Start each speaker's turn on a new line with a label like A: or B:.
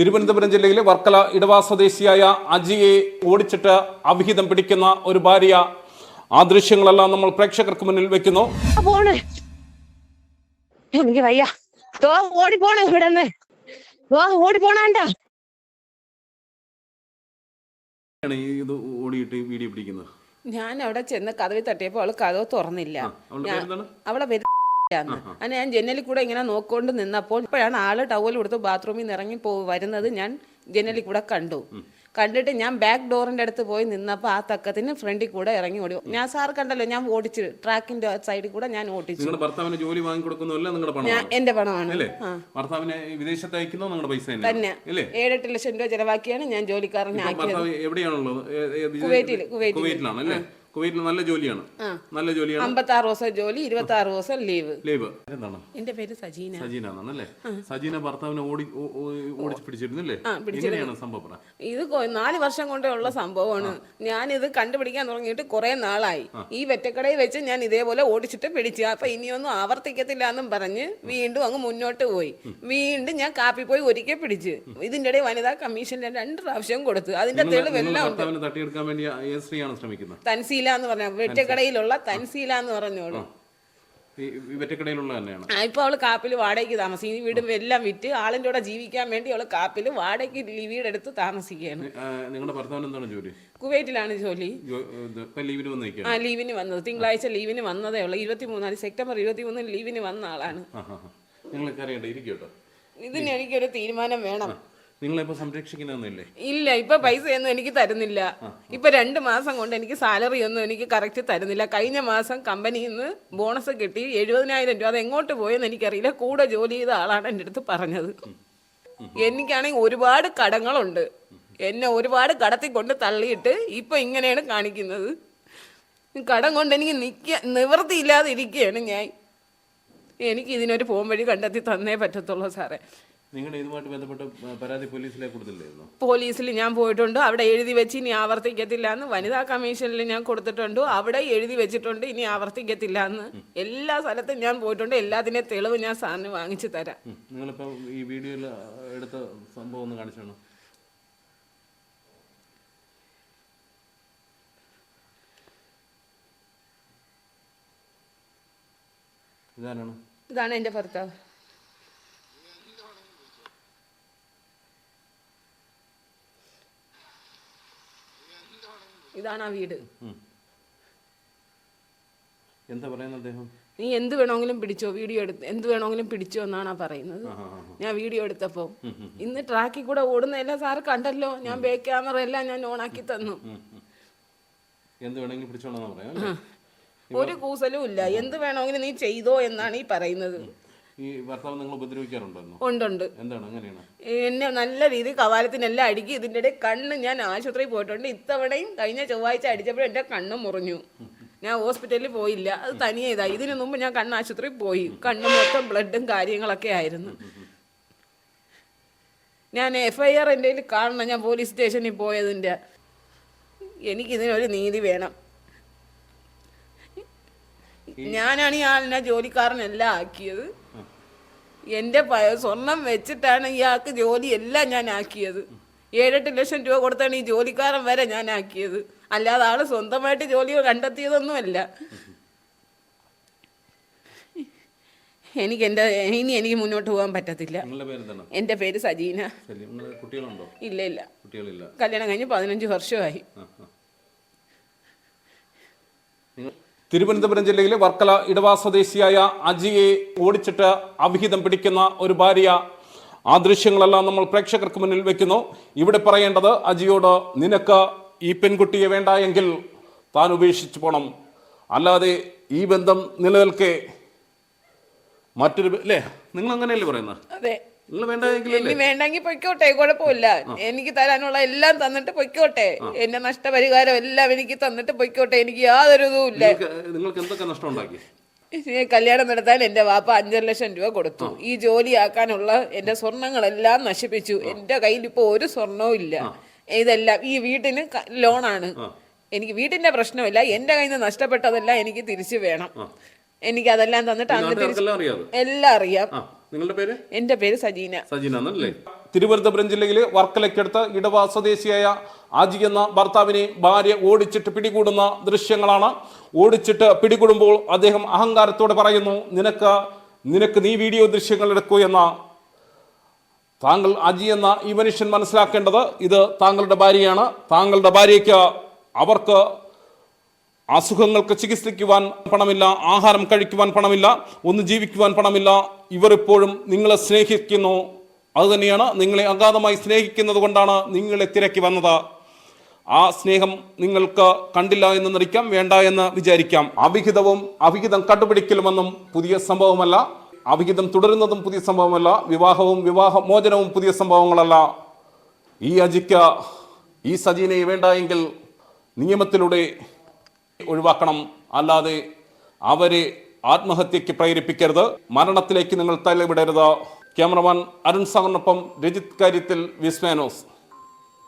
A: തിരുവനന്തപുരം ജില്ലയിലെ വർക്കല ഇടവാ സ്വദേശിയായ അജിയെ ഓടിച്ചിട്ട് അവിഹിതം പിടിക്കുന്ന ഒരു ഭാര്യ ആ ദൃശ്യങ്ങളെല്ലാം നമ്മൾ പ്രേക്ഷകർക്ക് മുന്നിൽ വെക്കുന്നു.
B: എനിക്ക് വയ്യ. ഓടിപ്പോണേ ഇവിടെ ഓടിപ്പോണാണ്ട
A: ഇത് ഓടിയിട്ട് വീഡിയോ പിടിക്കുന്നത്?
C: ഞാൻ അവിടെ ചെന്ന് കഥവി തട്ടിയപ്പോൾ അവൾ കഥവ് തുറന്നില്ല? അവളെ പേര്. അങ്ങനെ ഞാൻ ജനലിൽ കൂടെ ഇങ്ങനെ നോക്കൊണ്ട് നിന്നപ്പോൾ ഇപ്പോഴാണ് ആൾ ടവൽ കൊടുത്ത് ബാത്റൂമിൽ നിന്ന് ഇറങ്ങി പോ വരുന്നത് ഞാൻ ജനലിൽ കൂടെ കണ്ടു. കണ്ടിട്ട് ഞാൻ ബാക്ക് ഡോറിന്റെ അടുത്ത് പോയി നിന്നപ്പോൾ ആ തക്കത്തിന് ഫ്രണ്ടിൽ കൂടെ ഇറങ്ങി ഓടി. ഞാൻ സാർ കണ്ടല്ലോ ഞാൻ ഓടിച്ചു ട്രാക്കിന്റെ സൈഡിൽ കൂടെ ഞാൻ ഓടിച്ചു.
A: നിങ്ങളുടെ ഭർത്താവിന് ജോലി വാങ്ങിക്കൊടുക്കുന്നതല്ല നിങ്ങളുടെ
C: ഞാൻ എന്റെ പണമാണ്.
A: ഭർത്താവിനെ വിദേശത്ത് അയക്കുന്നോ നിങ്ങളുടെ പൈസ
C: തന്നെ. ഏഴെട്ട് ലക്ഷം രൂപ ചെലവാക്കിയാണ് ഞാൻ ജോലിക്കാരനെ ആക്കിയത്
A: എവിടെയാണുള്ളത്?
C: കുവൈറ്റിൽ.
A: കുവൈറ്റിലാണ് അല്ലേ? കുവൈറ്റിൽ നല്ല ജോലിയാണ്. നല്ല ജോലിയാണ്.
C: അമ്പത്തി ആറ് ദിവസം ജോലി ഇരുപത്തി ആറ് ദിവസം ലീവ്.
A: ലീവ്. എന്താണ്?
C: എന്റെ പേര് സജീന.
A: സജീന എന്നാണല്ലേ സജീന ഭർത്താവിനെ ഓടി ഓടിച്ച് പിടിച്ചിരുന്നില്ലേ? എങ്ങനെയാണ് സംഭവം
C: ഇത് നാല് വർഷം കൊണ്ടേ ഉള്ള സംഭവമാണ്. ഞാൻ ഇത് കണ്ടുപിടിക്കാൻ തുടങ്ങിയിട്ട് കുറെ നാളായി. ഈ വെറ്റക്കടയിൽ വെച്ച് ഞാൻ ഇതേപോലെ ഓടിച്ചിട്ട് പിടിച്ചു. അപ്പൊ ഇനിയൊന്നും ആവർത്തിക്കത്തില്ല എന്നും പറഞ്ഞ് വീണ്ടും അങ്ങ് മുന്നോട്ട് പോയി. വീണ്ടും ഞാൻ കാപ്പി പോയി ഒരിക്കൽ പിടിച്ച്. ഇതിന്റെ ഇടയിൽ വനിതാ കമ്മീഷനിൽ രണ്ട് പ്രാവശ്യം കൊടുത്തു. അതിന്റെ തെളിവെല്ലാം
A: തട്ടിയെടുക്കാൻ വേണ്ടി ശ്രമിക്കുന്നത്?
C: തൻസീല എന്ന് പറഞ്ഞ വെറ്റക്കടയിലുള്ള തൻസീല എന്ന് പറഞ്ഞോളൂ.
A: വെറ്റക്കടയിലുള്ള തന്നെയാണ്.
C: ഇപ്പൊ അവൾ കാപ്പിൽ വാടകയ്ക്ക് താമസിക്കും ഈ വീടും എല്ലാം വിറ്റ് ആളിന്റെ കൂടെ ജീവിക്കാൻ വേണ്ടി അവൾ കാപ്പിൽ വാടകയ്ക്ക് വീടെടുത്ത് താമസിക്കുകയാണ്.
A: നിങ്ങളുടെ ഭർത്താവിന് എന്താണ് ജോലി?
C: കുവൈറ്റിലാണ് ജോലി.
A: ലീവിന് വന്ന്
C: ആ ലീവിന് വന്നത്. തിങ്കളാഴ്ച ലീവിന് വന്നതേ ഉള്ളൂ. ഇരുപത്തി മൂന്നാൽ സെപ്റ്റംബർ ഇരുപത്തി മൂന്നിന് ലീവിന് വന്ന ആളാണ്. ഇതിന് എനിക്കൊരു തീരുമാനം വേണം.
A: നിങ്ങളിപ്പോ സംരക്ഷിക്കുന്നൊന്നുമില്ലേ?
C: ഇല്ല ഇപ്പൊ പൈസയൊന്നും എനിക്ക് തരുന്നില്ല. ഇപ്പൊ രണ്ട് മാസം കൊണ്ട് എനിക്ക് സാലറി ഒന്നും എനിക്ക് കറക്റ്റ് തരുന്നില്ല. കഴിഞ്ഞ മാസം കമ്പനിയിൽ നിന്ന് ബോണസ് കിട്ടി എഴുപതിനായിരം രൂപ. അത് എങ്ങോട്ട് പോയെന്ന് എനിക്കറിയില്ല. കൂടെ ജോലി ചെയ്ത ആളാണ് എന്റെ അടുത്ത് പറഞ്ഞത്. എനിക്കാണെങ്കിൽ ഒരുപാട് കടങ്ങളുണ്ട്. എന്നെ ഒരുപാട് കടത്തി കൊണ്ട് തള്ളിയിട്ട് ഇപ്പൊ ഇങ്ങനെയാണ് കാണിക്കുന്നത്. കടം കൊണ്ട് എനിക്ക് നിൽക്ക നിവൃത്തിയില്ലാതെ ഇരിക്കുകയാണ് ഞാൻ. എനിക്ക് ഇതിനൊരു പോംവഴി കണ്ടെത്തി തന്നേ പറ്റത്തുള്ളൂ സാറേ.
A: നിങ്ങളുടെ ഇതുമായിട്ട് ബന്ധപ്പെട്ട പരാതി പോലീസിലേക്ക് കൊടുത്തില്ലായിരുന്നു?
C: പോലീസിൽ ഞാൻ പോയിട്ടുണ്ട്. അവിടെ എഴുതി വെച്ച് ഇനി ആവർത്തിക്കത്തില്ല എന്ന് വനിതാ കമ്മീഷനിൽ ഞാൻ കൊടുത്തിട്ടുണ്ട്. അവിടെ എഴുതി വെച്ചിട്ടുണ്ട് ഇനി ആവർത്തിക്കത്തില്ല എന്ന്. എല്ലാ സ്ഥലത്തും ഞാൻ പോയിട്ടുണ്ട്. എല്ലാത്തിന്റെ തെളിവ് ഞാൻ സാറിന് വാങ്ങിച്ചു തരാം.
A: നിങ്ങളിപ്പോ ഈ വീഡിയോയിൽ എടുത്ത സംഭവം ഒന്ന് കാണിച്ചു
C: ഇതാണ് എന്റെ ഭർത്താവ്. ഇതാണ് ആ വീട്.
A: എന്താ പറയുന്നത് അദ്ദേഹം?
C: നീ എന്ത് വേണമെങ്കിലും പിടിച്ചോ വീഡിയോ എടുത്ത് എന്ത് വേണമെങ്കിലും പിടിച്ചോ എന്നാണ് പറയുന്നത്.
A: ആ, പറയുന്നത്.
C: ഞാൻ വീഡിയോ എടുത്തപ്പോൾ ഇന്ന് ട്രാക്കിൽ കൂടെ ഓടുന്നതെല്ലാം സാറ് കണ്ടല്ലോ ഞാൻ ബേക്ക് ക്യാമറ എല്ലാം ഞാൻ ഓണാക്കി തന്നു.
A: എന്ത് വേണമെങ്കിലും പറയാം
C: ഒരു കൂസലും ഇല്ല. എന്ത് വേണമെങ്കിലും നീ ചെയ്തോ എന്നാണ് ഈ പറയുന്നത്.
A: ഈ ഭർത്താവ് നിങ്ങൾ ഉപദ്രവിക്കാറുണ്ടെന്നോ
C: ഉണ്ടുണ്ട്.
A: എന്താണ് അങ്ങനെയാണ്?
C: എന്നെ നല്ല രീതിയിൽ കവാലത്തിനെല്ലാം അടുക്കി ഇതിന്റെ ഇടയിൽ കണ്ണ് ഞാൻ ആശുപത്രിയിൽ പോയിട്ടുണ്ട്. ഇത്തവണയും കഴിഞ്ഞ ചൊവ്വാഴ്ച അടിച്ചപ്പോഴും എന്റെ കണ്ണ് മുറിഞ്ഞു. ഞാൻ ഹോസ്പിറ്റലിൽ പോയില്ല. അത് തനിയെ ഇതായി. ഇതിനു മുമ്പ് ഞാൻ കണ്ണ് ആശുപത്രിയിൽ പോയി. കണ്ണ് മൊത്തം ബ്ലഡും കാര്യങ്ങളൊക്കെ ആയിരുന്നു. ഞാൻ എഫ് ഐ ആർ എന്റെ കാണണം. ഞാൻ പോലീസ് സ്റ്റേഷനിൽ പോയതിന്റെ. എനിക്കിതിനൊരു നീതി വേണം. ഞാനാണ് ഈ ആളിനെ ജോലിക്കാരനെല്ലാം ആക്കിയത്. എന്റെ സ്വർണം വെച്ചിട്ടാണ് ഇയാൾക്ക് ജോലി എല്ലാം ഞാൻ ആക്കിയത്. ഏഴെട്ട് ലക്ഷം രൂപ കൊടുത്താണ് ഈ ജോലിക്കാരൻ വരെ ഞാൻ ആക്കിയത്. അല്ലാതെ ആൾ സ്വന്തമായിട്ട് ജോലി കണ്ടെത്തിയതൊന്നുമല്ല. എനിക്ക് എന്റെ ഇനി എനിക്ക് മുന്നോട്ട് പോകാൻ പറ്റത്തില്ല.
A: എന്റെ
C: എന്റെ പേര് സജീന. ഇല്ല ഇല്ല. കല്യാണം കഴിഞ്ഞ് പതിനഞ്ച് വർഷമായി.
A: തിരുവനന്തപുരം ജില്ലയിലെ വർക്കല ഇടവാ സ്വദേശിയായ അജിയെ ഓടിച്ചിട്ട് അവിഹിതം പിടിക്കുന്ന ഒരു ഭാര്യ. ആ ദൃശ്യങ്ങളെല്ലാം നമ്മൾ പ്രേക്ഷകർക്ക് മുന്നിൽ വെക്കുന്നു. ഇവിടെ പറയേണ്ടത് അജിയോട് നിനക്ക് ഈ പെൺകുട്ടിയെ വേണ്ട എങ്കിൽ താൻ ഉപേക്ഷിച്ചു പോകണം അല്ലാതെ ഈ ബന്ധം നിലനിൽക്കെ മറ്റൊരു അല്ലേ നിങ്ങൾ അങ്ങനെയല്ലേ പറയുന്നത്?
C: അതെ. ഇനി വേണ്ടെങ്കിൽ പൊയ്ക്കോട്ടെ കുഴപ്പമില്ല എനിക്ക് തരാനുള്ള എല്ലാം തന്നിട്ട് പൊയ്ക്കോട്ടെ. എന്റെ നഷ്ടപരിഹാരം എല്ലാം എനിക്ക് തന്നിട്ട് പൊയ്ക്കോട്ടെ. എനിക്ക് യാതൊരു ഇതുമില്ല.
A: നിങ്ങൾക്ക് എന്തൊക്കെ നഷ്ടം ഉണ്ടാക്കി?
C: കല്യാണം നടത്താൻ എന്റെ വാപ്പ അഞ്ചര ലക്ഷം രൂപ കൊടുത്തു. ഈ ജോലിയാക്കാനുള്ള എന്റെ സ്വർണങ്ങളെല്ലാം നശിപ്പിച്ചു. എന്റെ കയ്യിൽ ഇപ്പൊ ഒരു സ്വർണവും ഇല്ല. ഇതെല്ലാം ഈ വീട്ടിന് ലോണാണ്. എനിക്ക് വീട്ടിന്റെ പ്രശ്നമില്ല. എന്റെ കയ്യിൽ നിന്ന് നഷ്ടപ്പെട്ടതെല്ലാം എനിക്ക് തിരിച്ചു വേണം. എനിക്ക് അതെല്ലാം തന്നിട്ട് അങ്ങ് തിരിച്ചു എല്ലാം അറിയാം.
A: നിങ്ങളുടെ പേര്?
C: എന്റെ പേര് സജീന.
A: സജീന എന്നല്ലേ തിരുവനന്തപുരം ജില്ലയിലെ വർക്കലയ്ക്കടുത്ത് ഇടവ സ്വദേശിയായ ആജി എന്ന ഭർത്താവിനെ ഭാര്യ ഓടിച്ചിട്ട് പിടികൂടുന്ന ദൃശ്യങ്ങളാണ്. ഓടിച്ചിട്ട് പിടികൂടുമ്പോൾ അദ്ദേഹം അഹങ്കാരത്തോടെ പറയുന്നു നിനക്ക് നിനക്ക് നീ വീഡിയോ ദൃശ്യങ്ങൾ എടുക്കൂ എന്ന താങ്കൾ അജി എന്ന ഈ മനുഷ്യൻ മനസ്സിലാക്കേണ്ടത് ഇത് താങ്കളുടെ ഭാര്യയാണ്. താങ്കളുടെ ഭാര്യയ്ക്ക് അവർക്ക് അസുഖങ്ങൾക്ക് ചികിത്സിക്കുവാൻ പണമില്ല ആഹാരം കഴിക്കുവാൻ പണമില്ല ഒന്ന് ജീവിക്കുവാൻ പണമില്ല. ഇവർ ഇപ്പോഴും നിങ്ങളെ സ്നേഹിക്കുന്നു. അതുതന്നെയാണ് നിങ്ങളെ അഗാധമായി സ്നേഹിക്കുന്നത് കൊണ്ടാണ് നിങ്ങളെ തിരക്കി വന്നത്. ആ സ്നേഹം നിങ്ങൾക്ക് കണ്ടില്ല എന്ന് നടിക്കാം വേണ്ട എന്ന് വിചാരിക്കാം. അവിഹിതവും അവിഹിതം കണ്ടുപിടിക്കലുമെന്നും പുതിയ സംഭവമല്ല. അവിഹിതം തുടരുന്നതും പുതിയ സംഭവമല്ല. വിവാഹവും വിവാഹ മോചനവും പുതിയ സംഭവങ്ങളല്ല. ഈ അജിക്ക് ഈ സജീനയെ വേണ്ട എങ്കിൽ നിയമത്തിലൂടെ ഒഴിവാക്കണം. അല്ലാതെ അവരെ ആത്മഹത്യക്ക് പ്രേരിപ്പിക്കരുത്. മരണത്തിലേക്ക് നിങ്ങൾ തലവിടരുത് ക്യാമറമാൻ അരുൺ സാറിനൊപ്പം രജിത് കാര്യത്തിൽ വിസ്മാനോസ്